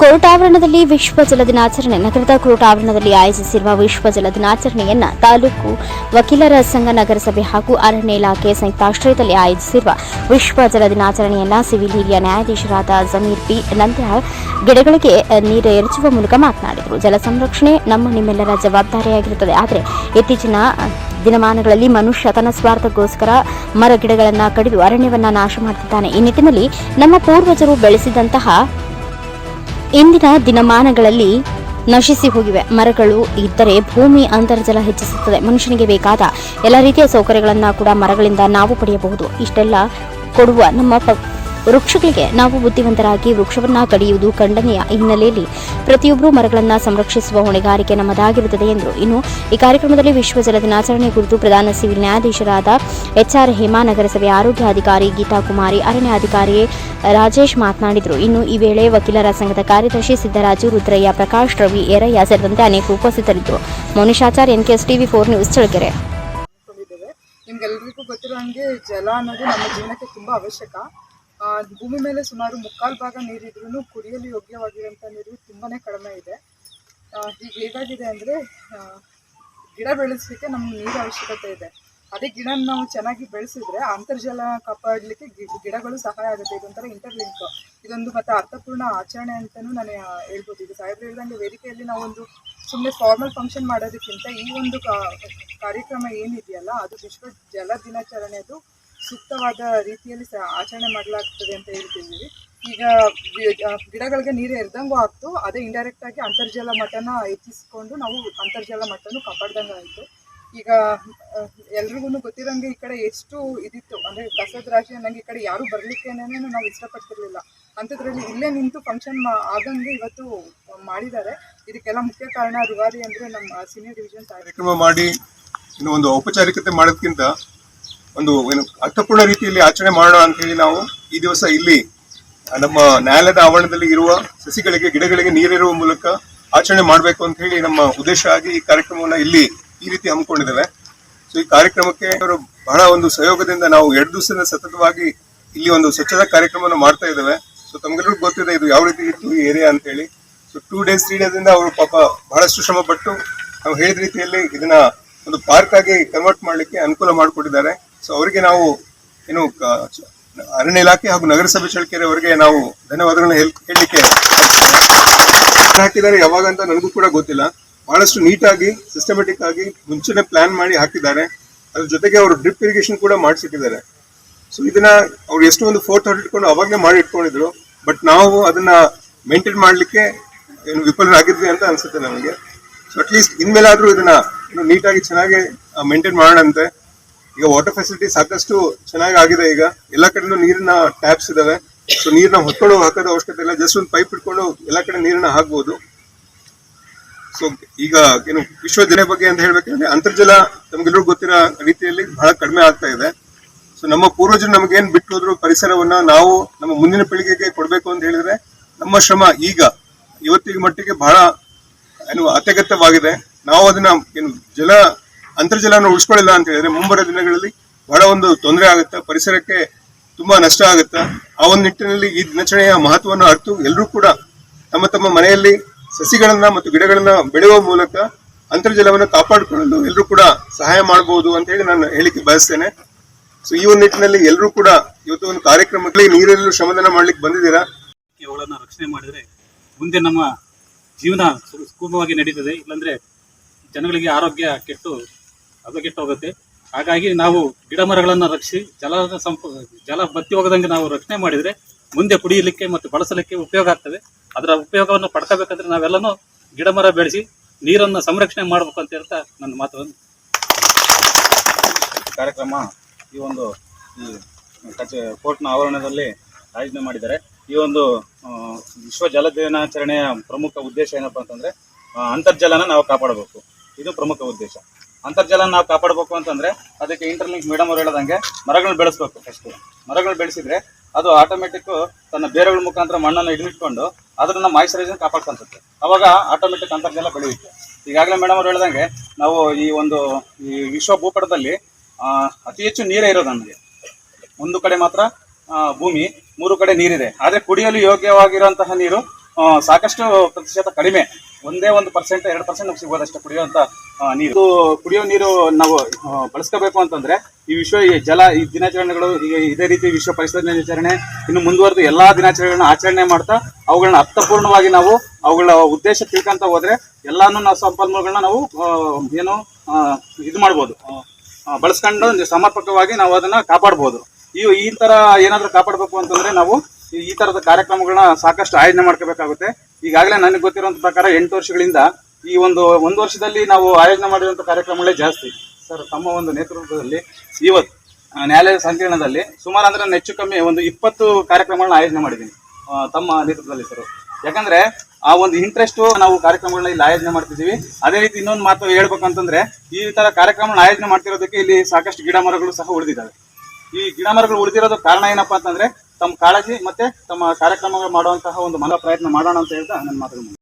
Court ಆವರಣದಲ್ಲಿ ವಿಶ್ವ ಜಲ ದಿನಾಚರಣೆ, ನಗರದ ಕೋರ್ಟ್ ಆವರಣದಲ್ಲಿ ಆಯೋಜಿಸಿರುವ ವಿಶ್ವ ಜಲ ದಿನಾಚರಣೆಯನ್ನ ತಾಲೂಕು ವಕೀಲರ ಸಂಘ, ನಗರಸಭೆ ಹಾಗೂ ಅರಣ್ಯ ಇಲಾಖೆ ಸಂಯುಕ್ತಾಶ್ರಯದಲ್ಲಿ ಆಯೋಜಿಸಿರುವ ವಿಶ್ವ ಜಲ ದಿನಾಚರಣೆಯನ್ನ ಸಿವಿಲ್ ಹಿರಿಯ ನ್ಯಾಯಾಧೀಶರಾದ ಜಮೀರ್ ಪಿ ನಂತರ ಗಿಡಗಳಿಗೆ ನೀರು ಎರಚುವ ಮೂಲಕ ಮಾತನಾಡಿದರು. ಜಲ ಸಂರಕ್ಷಣೆ ನಮ್ಮ ನಿಮ್ಮೆಲ್ಲರ ಜವಾಬ್ದಾರಿಯಾಗಿರುತ್ತದೆ. ಆದರೆ ಇತ್ತೀಚಿನ ದಿನಮಾನಗಳಲ್ಲಿ ಮನುಷ್ಯ ತನ್ನ ಸ್ವಾರ್ಥಕ್ಕೋಸ್ಕರ ಮರ ಗಿಡಗಳನ್ನು ಕಡಿದು ಅರಣ್ಯವನ್ನು ನಾಶ ಮಾಡುತ್ತಿದ್ದಾನೆ ಈ ನಿಟ್ಟಿನಲ್ಲಿ ನಮ್ಮ ಪೂರ್ವಜರು ಬೆಳೆಸಿದಂತಹ ಇಂದಿನ ದಿನಮಾನಗಳಲ್ಲಿ ನಶಿಸಿ ಹೋಗಿವೆ. ಮರಗಳು ಇದ್ದರೆ ಭೂಮಿ ಅಂತರ್ಜಲ ಹೆಚ್ಚಿಸುತ್ತದೆ. ಮನುಷ್ಯನಿಗೆ ಬೇಕಾದ ಎಲ್ಲ ರೀತಿಯ ಸೌಕರ್ಯಗಳನ್ನು ಕೂಡ ಮರಗಳಿಂದ ನಾವು ಪಡೆಯಬಹುದು. ಇಷ್ಟೆಲ್ಲ ಕೊಡುವ ನಮ್ಮ ವೃಕ್ಷಗಳಿಗೆ ನಾವು ಬುದ್ಧಿವಂತರಾಗಿ ವೃಕ್ಷವನ್ನ ಕಡಿಯುವುದು ಖಂಡನೀಯ ಹಿನ್ನೆಲೆಯಲ್ಲಿ ಪ್ರತಿಯೊಬ್ಬರು ಮರಗಳನ್ನು ಸಂರಕ್ಷಿಸುವ ಹೊಣೆಗಾರಿಕೆ ನಮ್ಮದಾಗಿರುತ್ತದೆ ಎಂದರು. ಇನ್ನು ಈ ಕಾರ್ಯಕ್ರಮದಲ್ಲಿ ವಿಶ್ವ ಜಲ ದಿನಾಚರಣೆ ಕುರಿತು ಪ್ರಧಾನ ಸಿವಿಲ್ ನ್ಯಾಯಾಧೀಶರಾದ ಎಚ್ಆರ್ ಹೇಮಾ, ನಗರಸಭೆ ಆರೋಗ್ಯ ಅಧಿಕಾರಿ ಗೀತಾ ಕುಮಾರಿ ಅರಣ್ಯಾಧಿಕಾರಿ ರಾಜೇಶ್ ಮಾತನಾಡಿದರು. ಇನ್ನು ಈ ವೇಳೆ ವಕೀಲರ ಸಂಘದ ಕಾರ್ಯದರ್ಶಿ ಸಿದ್ದರಾಜು, ರುದ್ರಯ್ಯ ಪ್ರಕಾಶ್, ರವಿ ಏರಯ್ಯ ಸೇರಿದಂತೆ ಅನೇಕ ಉಪಸ್ಥಿತರಿದ್ದರು. Mounishachar NKS TV four news Challakere ನಿಮಗೆಲ್ಲರಿಗೂ ಗೊತ್ತಿರೋ ಹಾಗೆ ಜಲ ಅನ್ನೋದು ನಮ್ಮ ಜೀವನಕ್ಕೆ ತುಂಬ ಅವಶ್ಯಕ. ಭೂಮಿ ಮೇಲೆ ಸುಮಾರು ಮುಕ್ಕಾಲು ಭಾಗ ನೀರಿದ್ರೂ ಕುಡಿಯಲು ಯೋಗ್ಯವಾಗಿರುವಂಥ ನೀರು ತುಂಬಾ ಕಡಿಮೆ ಇದೆ. ಈಗ ಹೇಗಾಗಿದೆ ಅಂದರೆ ಗಿಡ ಬೆಳೆಸಲಿಕ್ಕೆ ನಮ್ಗೆ ನೀರು ಅವಶ್ಯಕತೆ ಇದೆ. ಅದೇ ಗಿಡ ನಾವು ಚೆನ್ನಾಗಿ ಬೆಳೆಸಿದ್ರೆ ಅಂತರ್ಜಲ ಕಾಪಾಡಲಿಕ್ಕೆ ಗಿಡಗಳು ಸಹಾಯ ಆಗುತ್ತೆ. ಇದೊಂಥರ ಇಂಟರ್ಲಿಂಕ್ ಇದೊಂದು ಮತ್ತೆ ಅರ್ಥಪೂರ್ಣ ಆಚರಣೆ ಅಂತಲೂ ನಾನು ಹೇಳ್ಬೋದು. ಈಗ ಸಾಹೇಬ್ರು ಹೇಳ್ದಂಗೆ ವೇದಿಕೆಯಲ್ಲಿ ನಾವೊಂದು ಸುಮ್ಮನೆ ಫಾರ್ಮಲ್ ಫಂಕ್ಷನ್ ಮಾಡೋದಕ್ಕಿಂತ ಈ ಒಂದು ಕಾರ್ಯಕ್ರಮ ಏನಿದೆಯಲ್ಲ, ಅದು ವಿಶ್ವ ಜಲ ದಿನಾಚರಣೆದು ಸೂಕ್ತವಾದ ರೀತಿಯಲ್ಲಿ ಸಹ ಆಚರಣೆ ಮಾಡಲಾಗ್ತದೆ ಅಂತ ಹೇಳ್ತಿದ್ದೀವಿ. ಈಗ ಗಿಡಗಳಿಗೆ ನೀರು ಎರ್ದಂಗೂ ಆಗ್ತು. ಅದೇ ಇಂಡೈರೆಕ್ಟ್ ಆಗಿ ಅಂತರ್ಜಲ ಮಟ್ಟನ ಹೆಚ್ಚಿಸ್ಕೊಂಡು ನಾವು ಅಂತರ್ಜಲ ಮಟ್ಟನೂ ಕಾಪಾಡ್ದಂಗೆ ಆಯಿತು ಈಗ ಎಲ್ರಿಗೂ ಗೊತ್ತಿರೋಂಗೆ ಈ ಕಡೆ ಎಷ್ಟು ಇದಿತ್ತು. ಅಂದರೆ ಕಸದ ರಾಶಿ ಅನ್ನಂಗೆ ಈ ಕಡೆ ಯಾರು ಬರಲಿಕ್ಕೇನೆ ನಾವು ಇಷ್ಟಪಡ್ತಿರ್ಲಿಲ್ಲ. ಅಂಥದ್ರಲ್ಲಿ ಇಲ್ಲೇ ನಿಂತು ಫಂಕ್ಷನ್ ಆಗಂಗೆ ಇವತ್ತು ಮಾಡಿದ್ದಾರೆ. ಇದಕ್ಕೆಲ್ಲ ಮುಖ್ಯ ಕಾರಣ ರುವಾರಿ ಅಂದರೆ ನಮ್ಮ ಸೀನಿಯರ್ ಡಿವಿಷನ್ ಕಾರ್ಯಕ್ರಮ ಮಾಡಿ, ಇನ್ನು ಒಂದು ಔಪಚಾರಿಕತೆ ಮಾಡೋದಕ್ಕಿಂತ ಒಂದು ಏನು ಅರ್ಥಪೂರ್ಣ ರೀತಿಯಲ್ಲಿ ಆಚರಣೆ ಮಾಡೋಣ ಅಂತ ಹೇಳಿ ನಾವು ಈ ದಿವಸ ಇಲ್ಲಿ ನಮ್ಮ ನ್ಯಾಯಾಲಯದ ಆವರಣದಲ್ಲಿ ಇರುವ ಸಸಿಗಳಿಗೆ, ಗಿಡಗಳಿಗೆ ನೀರಿರುವ ಮೂಲಕ ಆಚರಣೆ ಮಾಡಬೇಕು ಅಂತ ಹೇಳಿ ನಮ್ಮ ಉದ್ದೇಶ ಆಗಿ ಈ ಕಾರ್ಯಕ್ರಮವನ್ನು ಇಲ್ಲಿ ಈ ರೀತಿ ಹಮ್ಮಿಕೊಂಡಿದ್ದೇವೆ. ಸೊ ಈ ಕಾರ್ಯಕ್ರಮಕ್ಕೆ ಅವರು ಬಹಳ ಒಂದು ಸಹಯೋಗದಿಂದ ನಾವು ಎರಡು ದಿವಸದಿಂದ ಸತತವಾಗಿ ಇಲ್ಲಿ ಒಂದು ಸ್ವಚ್ಛತಾ ಕಾರ್ಯಕ್ರಮವನ್ನು ಮಾಡ್ತಾ ಇದ್ದೇವೆ. ಸೊ ತಮಗೆಲ್ಲರಿಗೂ ಗೊತ್ತಿದೆ ಇದು ಯಾವ ರೀತಿ ಇತ್ತು ಈ ಏರಿಯಾ ಅಂತ ಹೇಳಿ. So two days three days ಇಂದ ಅವರು ಪಾಪ ಬಹಳಷ್ಟು ಶ್ರಮಪಟ್ಟು ನಾವು ಹೇಳಿದ ರೀತಿಯಲ್ಲಿ ಇದನ್ನ ಒಂದು ಪಾರ್ಕ್ ಆಗಿ ಕನ್ವರ್ಟ್ ಮಾಡಲಿಕ್ಕೆ ಅನುಕೂಲ ಮಾಡಿಕೊಟ್ಟಿದ್ದಾರೆ. ಸೊ ಅವರಿಗೆ ನಾವು ಏನು ಅರಣ್ಯ ಇಲಾಖೆ ಹಾಗೂ ನಗರಸಭೆ ಚಳ್ಕೆರೆ ಅವರಿಗೆ ನಾವು ಧನ್ಯವಾದಗಳನ್ನ ಹೇಳ್- ಹೇಳಲಿಕ್ಕೆ ಹಾಕಿದ್ದಾರೆ ಯಾವಾಗ ಅಂತ ನನಗೂ ಕೂಡ ಗೊತ್ತಿಲ್ಲ. ಬಹಳಷ್ಟು ನೀಟಾಗಿ ಸಿಸ್ಟಮೆಟಿಕ್ ಆಗಿ ಮುಂಚೆನೆ ಪ್ಲಾನ್ ಮಾಡಿ ಹಾಕಿದ್ದಾರೆ. ಅದ್ರ ಜೊತೆಗೆ ಅವರು ಡ್ರಿಪ್ ಇರಿಗೇಷನ್ ಕೂಡ ಮಾಡಿಸಿಟ್ಟಿದ್ದಾರೆ. ಸೊ ಇದನ್ನ ಅವ್ರು ಎಷ್ಟು ಒಂದು ಫೋರ್ ಥರ್ಟಿ ಇಟ್ಕೊಂಡು ಅವಾಗಲೇ ಮಾಡಿ ಇಟ್ಕೊಂಡಿದ್ರು. ಬಟ್ ನಾವು ಅದನ್ನ ಮೇಂಟೈನ್ ಮಾಡಲಿಕ್ಕೆ ಏನು ವಿಫಲರಾಗಿದ್ವಿ ಅಂತ ಅನ್ಸುತ್ತೆ ನಮಗೆ. ಸೊ ಅಟ್ಲೀಸ್ಟ್ ಇನ್ಮೇಲಾದರೂ ಇದನ್ನ ನೀಟಾಗಿ ಚೆನ್ನಾಗಿ ಮೇಂಟೈನ್ ಮಾಡೋಣಂತೆ. ಈಗ ವಾಟರ್ ಫೆಸಿಲಿಟಿ ಸಾಕಷ್ಟು ಚೆನ್ನಾಗಿ ಆಗಿದೆ ಈಗ. ಎಲ್ಲ ಕಡೆನೂ ನೀರಿನ ಟ್ಯಾಪ್ಸ್ ಇದಾವೆ. ಸೊ ನೀರನ್ನ ಹೊತ್ಕೊಂಡು ಹಾಕೋದ ಅವಶ್ಯಕತೆ ಇಲ್ಲ. ಜಸ್ಟ್ ಒಂದು ಪೈಪ್ ಇಟ್ಕೊಂಡು ಎಲ್ಲ ಕಡೆ ನೀರನ್ನ ಹಾಕ್ಬೋದು. ಸೊ ಈಗ ಏನು ವಿಶ್ವ ದಿನ ಬಗ್ಗೆ ಅಂತ ಹೇಳ್ಬೇಕಂದ್ರೆ ಅಂತರ್ಜಲ ನಮ್ಗೆಲ್ಲರೂ ಗೊತ್ತಿರೋ ರೀತಿಯಲ್ಲಿ ಬಹಳ ಕಡಿಮೆ ಆಗ್ತಾ ಇದೆ. ಸೊ ನಮ್ಮ ಪೂರ್ವಜರು ನಮಗೇನ್ ಬಿಟ್ಟು ಹೋದ್ರು ಪರಿಸರವನ್ನ ನಾವು ನಮ್ಮ ಮುಂದಿನ ಪೀಳಿಗೆಗೆ ಕೊಡಬೇಕು ಅಂತ ಹೇಳಿದ್ರೆ ನಮ್ಮ ಶ್ರಮ ಈಗ ಇವತ್ತಿಗೆ ಮಟ್ಟಿಗೆ ಬಹಳ ಏನು ಅತ್ಯಗತ್ಯವಾಗಿದೆ. ನಾವು ಅದನ್ನ ಏನು ಜಲ ಅಂತರ್ಜಲನ ಉಳಿಸ್ಕೊಳ್ಳಿಲ್ಲ ಅಂತ ಹೇಳಿದ್ರೆ ಮುಂಬರುವ ದಿನಗಳಲ್ಲಿ ಬಹಳ ಒಂದು ತೊಂದರೆ ಆಗುತ್ತೆ, ಪರಿಸರಕ್ಕೆ ತುಂಬಾ ನಷ್ಟ ಆಗುತ್ತೆ. ಆ ಒಂದು ನಿಟ್ಟಿನಲ್ಲಿ ಈ ದಿನಾಚರಣೆಯ ಮಹತ್ವವನ್ನು ಅರ್ತು ಎಲ್ಲರೂ ಕೂಡ ತಮ್ಮ ತಮ್ಮ ಮನೆಯಲ್ಲಿ ಸಸಿಗಳನ್ನ ಮತ್ತು ಗಿಡಗಳನ್ನ ಬೆಳೆಯುವ ಮೂಲಕ ಅಂತರ್ಜಲವನ್ನು ಕಾಪಾಡಿಕೊಳ್ಳಲು ಎಲ್ಲರೂ ಕೂಡ ಸಹಾಯ ಮಾಡಬಹುದು ಅಂತ ಹೇಳಿ ನಾನು ಹೇಳಿಕೆ ಬಯಸ್ತೇನೆ. ಸೊ ಈ ಒಂದು ನಿಟ್ಟಿನಲ್ಲಿ ಎಲ್ಲರೂ ಕೂಡ ಇವತ್ತು ಒಂದು ಕಾರ್ಯಕ್ರಮಗಳಿಗೆ ನೀರಲ್ಲೂ ಶ್ರಮದಾನ ಮಾಡ್ಲಿಕ್ಕೆ ಬಂದಿದ್ದೀರಾ? ಅವುಗಳನ್ನು ರಕ್ಷಣೆ ಮಾಡಿದ್ರೆ ಮುಂದೆ ನಮ್ಮ ಜೀವನ ಸುಗಮವಾಗಿ ನಡೀತದೆ. ಇಲ್ಲಾಂದ್ರೆ ಜನಗಳಿಗೆ ಆರೋಗ್ಯ ಕೆಟ್ಟು ಕೆಟ್ಟು ಹೋಗುತ್ತೆ ಹಾಗಾಗಿ ನಾವು ಗಿಡ ಮರಗಳನ್ನು ರಕ್ಷಿಸಿ ಜಲದ ಸಂಪ, ಜಲ ಬತ್ತಿ ಹೋಗದಂಗೆ ನಾವು ರಕ್ಷಣೆ ಮಾಡಿದರೆ ಮುಂದೆ ಕುಡಿಯಲಿಕ್ಕೆ ಮತ್ತು ಬಳಸಲಿಕ್ಕೆ ಉಪಯೋಗ ಆಗ್ತದೆ. ಅದರ ಉಪಯೋಗವನ್ನು ಪಡ್ಕೋಬೇಕಂದ್ರೆ ನಾವೆಲ್ಲನೂ ಗಿಡ ಮರ ಬೆಳೆಸಿ ನೀರನ್ನು ಸಂರಕ್ಷಣೆ ಮಾಡಬೇಕು ಅಂತ ಹೇಳ್ತಾ ನನ್ನ ಮಾತನ್ನು ಕಾರ್ಯಕ್ರಮ ಈ ಒಂದು, ಈ ಕಚೆ, ಕೋರ್ಟ್ನ ಆವರಣದಲ್ಲಿ ಆಯೋಜನೆ ಮಾಡಿದ್ದಾರೆ. ಈ ಒಂದು ವಿಶ್ವ ಜಲ ದಿನಾಚರಣೆಯ ಪ್ರಮುಖ ಉದ್ದೇಶ ಏನಪ್ಪಾ ಅಂತಂದರೆ ಅಂತರ್ಜಲನ ನಾವು ಕಾಪಾಡಬೇಕು. ಇದು ಪ್ರಮುಖ ಉದ್ದೇಶ. ಅಂತರ್ಜಲ ನಾವು ಕಾಪಾಡಬೇಕು ಅಂತಂದ್ರೆ ಅದಕ್ಕೆ ಇಂಟರ್ಲಿಂಕ್ ಮೇಡಮ್ ಅವ್ರು ಹೇಳದಂಗೆ ಮರಗಳನ್ನ ಬೆಳೆಸ್ಬೇಕು ಫಸ್ಟ್ ಮರಗಳು ಬೆಳೆಸಿದ್ರೆ ಅದು ಆಟೋಮೆಟಿಕ್ ತನ್ನ ಬೇರೆಗಳ ಮುಖಾಂತರ ಮಣ್ಣನ್ನು ಹಿಡಿದಿಟ್ಕೊಂಡು ಅದನ್ನ ಮಾಯಿಸ್ಚರೈಸ್ ಕಾಪಾಡ್ಕೊಂತತ್ತೆ ಅವಾಗ ಆಟೋಮೆಟಿಕ್ ಅಂತರ್ಜಲ ಬೆಳೆಯುತ್ತೆ. ಈಗಾಗಲೇ ಮೇಡಮ್ ಅವ್ರು ಹೇಳ್ದಂಗೆ ನಾವು ಈ ಒಂದು ಈ ವಿಶ್ವ ಭೂಪಟದಲ್ಲಿ ಅತಿ ಹೆಚ್ಚು ನೀರೇ ಇರೋದು ನಮಗೆ. ಒಂದು ಕಡೆ ಮಾತ್ರ ಭೂಮಿ, ಮೂರು ಕಡೆ ನೀರಿದೆ. ಆದರೆ ಕುಡಿಯಲು ಯೋಗ್ಯವಾಗಿರುವಂತಹ ನೀರು ಸಾಕಷ್ಟು ಪ್ರತಿಶತ ಕಡಿಮೆ. ಒಂದೇ ಒಂದು ಪರ್ಸೆಂಟ್ ಎರಡು ಪರ್ಸೆಂಟ್ ನಮ್ಗೆ ಸಿಗೋದಷ್ಟೇ ಕುಡಿಯುವಂತ ಆ, ನೀರು. ಕುಡಿಯೋ ನೀರು ನಾವು ಬಳಸ್ಕೋಬೇಕು ಅಂತಂದ್ರೆ ಈ ವಿಶ್ವ ಈ ಜಲ ಈ ದಿನಾಚರಣೆಗಳು ಈಗ ಇದೇ ರೀತಿ ವಿಶ್ವ ಪರಿಸರ ದಿನಾಚರಣೆ ಇನ್ನು ಮುಂದುವರೆದು ಎಲ್ಲಾ ದಿನಾಚರಣೆಗಳನ್ನ ಆಚರಣೆ ಮಾಡ್ತಾ ಅವುಗಳನ್ನ ಅರ್ಥಪೂರ್ಣವಾಗಿ ನಾವು ಅವುಗಳ ಉದ್ದೇಶ ತಿಳ್ಕೊಂತ ಹೋದ್ರೆ ಎಲ್ಲಾನು ನಾವು ಸಂಪನ್ಮೂಲಗಳನ್ನ ನಾವು ಏನು ಇದು ಮಾಡ್ಬೋದು. ಬಳಸ್ಕೊಂಡು ಸಮರ್ಪಕವಾಗಿ ನಾವು ಅದನ್ನ ಕಾಪಾಡ್ಬೋದು. ಈ ಈ ತರ ಏನಾದರೂ ಕಾಪಾಡಬೇಕು ಅಂತಂದ್ರೆ ನಾವು ಈ- ತರದ ಕಾರ್ಯಕ್ರಮಗಳನ್ನ ಸಾಕಷ್ಟು ಆಯೋಜನೆ ಮಾಡ್ಕೋಬೇಕಾಗುತ್ತೆ. ಈಗಾಗಲೇ ನನಗೆ ಗೊತ್ತಿರುವಂತ ಪ್ರಕಾರ ಎಂಟು ವರ್ಷಗಳಿಂದ ಈ ಒಂದು ಒಂದು ವರ್ಷದಲ್ಲಿ ನಾವು ಆಯೋಜನೆ ಮಾಡಿರುವಂತಹ ಕಾರ್ಯಕ್ರಮಗಳೇ ಜಾಸ್ತಿ. ಸರ್, ತಮ್ಮ ಒಂದು ನೇತೃತ್ವದಲ್ಲಿ ಇವತ್ತು ನ್ಯಾಯಾಲಯ ಸಂಕೀರ್ಣದಲ್ಲಿ ಸುಮಾರು ಅಂದ್ರೆ ನಾನು ಹೆಚ್ಚು ಕಮ್ಮಿ ಒಂದು ಇಪ್ಪತ್ತು ಕಾರ್ಯಕ್ರಮಗಳನ್ನ ಆಯೋಜನೆ ಮಾಡಿದ್ದೀನಿ. ತಮ್ಮ ನೇತೃತ್ವದಲ್ಲಿ ಸರ್. ಯಾಕಂದ್ರೆ ಆ ಒಂದು ಇಂಟ್ರೆಸ್ಟು ನಾವು ಕಾರ್ಯಕ್ರಮಗಳನ್ನ ಇಲ್ಲಿ ಆಯೋಜನೆ ಮಾಡ್ತಿದ್ದೀವಿ. ಅದೇ ರೀತಿ ಇನ್ನೊಂದು ಮಾತು ಹೇಳ್ಬೇಕಂತಂದ್ರೆ ಈ ತರ ಕಾರ್ಯಕ್ರಮಗಳನ್ನ ಆಯೋಜನೆ ಮಾಡ್ತಿರೋದಕ್ಕೆ ಇಲ್ಲಿ ಸಾಕಷ್ಟು ಗಿಡ ಮರಗಳು ಸಹ ಉಳಿದಿದ್ದಾವೆ. ಈ ಗಿಡ ಮರಗಳು ಉಳಿದಿರೋದು ಕಾರಣ ಏನಪ್ಪಾ ಅಂತಂದ್ರೆ ತಮ್ಮ ಕಾಳಜಿ ಮತ್ತೆ ತಮ್ಮ ಕಾರ್ಯಕ್ರಮಗಳು ಮಾಡುವಂತಹ ಒಂದು ಮನ ಪ್ರಯತ್ನ ಮಾಡೋಣ ಅಂತ ಹೇಳ್ತಾ ನನ್ನ ಮಾತುಗಳು